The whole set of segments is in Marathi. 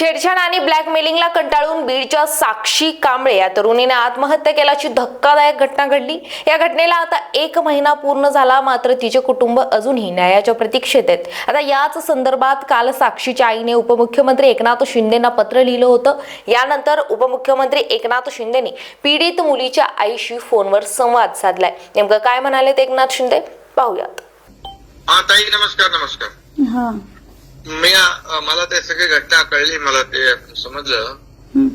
छेडछाड आणि ब्लॅकमेलिंगला कंटाळून बीडच्या साक्षी कांबळे या तरुणीने आत्महत्या केल्याची धक्कादायक घटना घडली. या घटनेला आता एक महिना पूर्ण झाला मात्र तिचे कुटुंब अजूनही न्यायाच्या प्रतीक्षेत आहेत. आता याच संदर्भात काल साक्षीच्या आईने उपमुख्यमंत्री एकनाथ शिंदेना पत्र लिहिलं होतं. यानंतर उपमुख्यमंत्री एकनाथ शिंदेनी पीडित मुलीच्या आईशी फोनवर संवाद साधलाय. नेमकं काय म्हणालेत एकनाथ शिंदे? पाहूयात. नमस्कार नमस्कार. हा. मी मला ते सगळी घटना कळली मला ते समजलं. हं.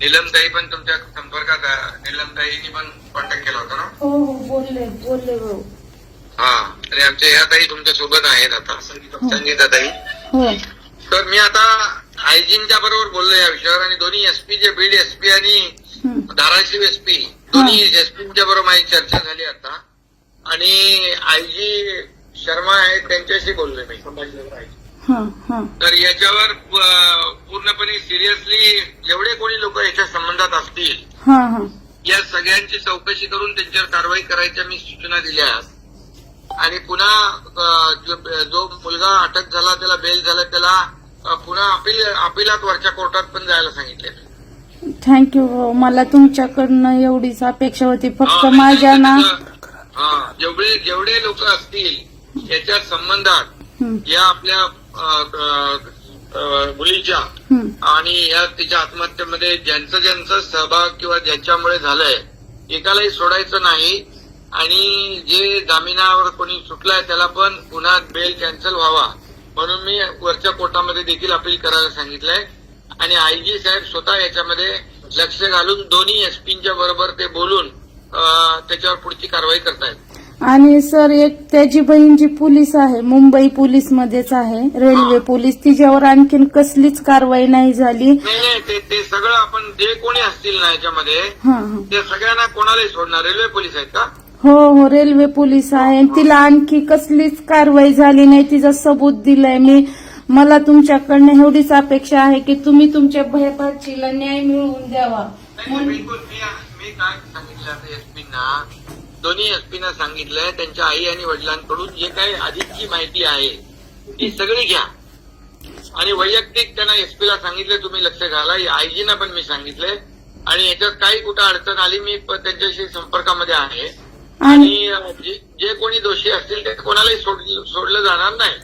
नीलमताई पण तुमच्या संपर्कात नीलमताईनी पण कॉन्टॅक्ट केला होता ना? हो हो बोलले बोलले भाऊ हा आणि आमच्या ह्या ताई तुमच्यासोबत आहेत आता संगीता ताई हो. तर मी आता आयजींच्या बरोबर बोललो या विषयावर आणि दोन्ही एसपी जे बीड एसपी आणि हं. धाराशिव एसपी दोन्ही एसपीच्या बरोबर माझी चर्चा झाली आता. आणि आयजी शर्मा आहेत त्यांच्याशी बोललोय मी. संभाजीनगर IG. हा हा. तर याच्यावर पूर्णपणे सिरियसली जेवढे कोणी लोक याच्या संबंधात असतील हा हा. या सगळ्यांची चौकशी करून त्यांच्यावर कारवाई करायच्या मी सूचना दिल्या. आणि पुन्हा जो मुलगा अटक झाला त्याला बेल झालं त्याला पुन्हा अपील अपिलात वरच्या कोर्टात पण जायला सांगितले. थँक्यू भाऊ मला तुमच्याकडनं एवढीच अपेक्षा होती. फक्त हा, माझ्या ना हा जेवढे जेवढे लोक असतील याच्या संबंधात हं, या आपल्या मुलीच्या. आणि या तिच्या आत्महत्येमध्ये ज्यांचं ज्यांचं सहभाग किंवा ज्यांच्यामुळे झालंय एकालाही सोडायचं नाही. आणि जे जामिनावर कोणी सुटलाय त्याला पण पुन्हा बेल कॅन्सल व्हावा. म्हणून मी वरच्या कोर्टामध्ये देखील अपील करायला सांगितलंय. आणि आयजी साहेब स्वतः याच्यामध्ये लक्ष घालून दोन्ही एसपींच्या बरोबर ते बोलून त्याच्यावर पुढची कारवाई करतायत. आणि सर एक त्याची बहीण जी पोलीस आहे मुंबई पोलीस मध्येच आहे रेल्वे पोलीस तिच्यावर आणखीन कसलीच कारवाई नाही झाली. नाही नाही ते ते सगळं आपण जे कोणी असतील ना याच्यामध्ये हा हा. ते सगळ्यांना कोणालाही सोडणार रेल्वे पोलीस आहेत का? हो हो रेल्वे पोलीस आहे. तिला आणखी कसलीच कारवाई झाली नाही तिचा सबूत दिलाय. मी मला तुमच्याकडनं एवढीच अपेक्षा आहे की तुम्ही तुमच्या भयपाचीला न्याय मिळवून द्यावा. नाही, बिलकुल. मी मी काय सांगितलं एसपींना दोन्ही एसपीना सांगितलंय त्यांच्या आई आणि वडिलांकडून जे काही अधिकची माहिती आहे ती सगळी घ्या. आणि वैयक्तिक त्यांना एसपीला सांगितले तुम्ही लक्ष घाला. आयजीना पण मी सांगितलंय. आणि याच्यात काही कुठं अडचण आली मी त्यांच्याशी संपर्कामध्ये आहे. आणि जे कोणी दोषी असतील ते कोणालाही सोड- सोडलं जाणार नाही.